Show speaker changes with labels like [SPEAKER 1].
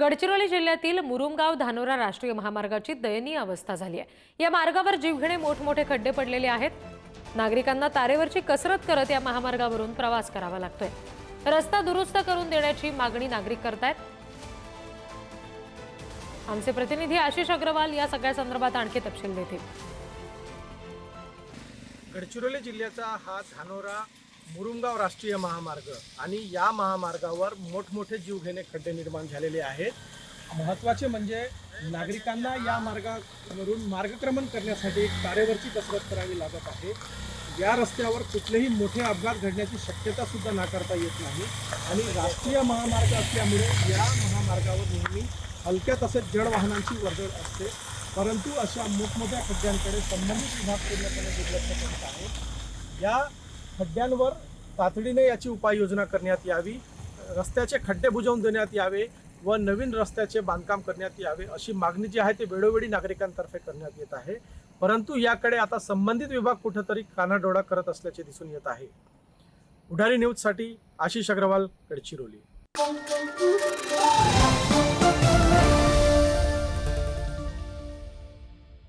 [SPEAKER 1] गडचिरोली जिल्ह्यातील मुरुमगाव धानोरा राष्ट्रीय महामार्गाची दयनीय अवस्था झाली आहे. या मार्गावर जीवघेणे मोठमोठे खड्डे पडलेले आहेत. नागरिकांना तारेवरची कसरत करत या महामार्गावरून प्रवास करावा लागतोय. रस्ता दुरुस्त करून देण्याची मागणी नागरिक करतायत. आमचे प्रतिनिधी आशिष अग्रवाल या सगळ्या संदर्भात आणखी तपशील देतील.
[SPEAKER 2] गडचिरोली जिल्ह्याचा हा धानोरा मुरुमगाव राष्ट्रीय महामार्ग आणि या महामार्गावर मोठमोठे जीवघेणे खड्डे निर्माण झालेले आहेत. महत्त्वाचे म्हणजे नागरिकांना या मार्गावरून मार्गक्रमण करण्यासाठी एक तारेवरची कसरत करावी लागत आहे. या रस्त्यावर कुठलेही मोठे अपघात घडण्याची शक्यता सुद्धा नाकारता येत नाही. आणि राष्ट्रीय महामार्ग असल्यामुळे या महामार्गावर नेहमी हलक्या तसेच जड वाहनांची वर्दळ असते. परंतु अशा मोठमोठ्या खड्ड्यांकडे संबंधित विभाग पूर्णपणे दुर्लक्ष करत आहे. या खड्ड्यांवर तातडीने याची उपाययोजना करण्यात यावी रस्त्याचे खड्डे बुजवून देण्यात यावे व नवीन रस्त्याचे बांधकाम करण्यात यावे अशी मागणी जी आहे ती वेळोवेळी नागरिकांतर्फे करण्यात येत आहे. परंतु याकडे आता संबंधित विभाग कुठंतरी कानाडोळा करत असल्याचे दिसून येत आहे. उडारी न्यूजसाठी आशिष अग्रवाल गडचिरोली.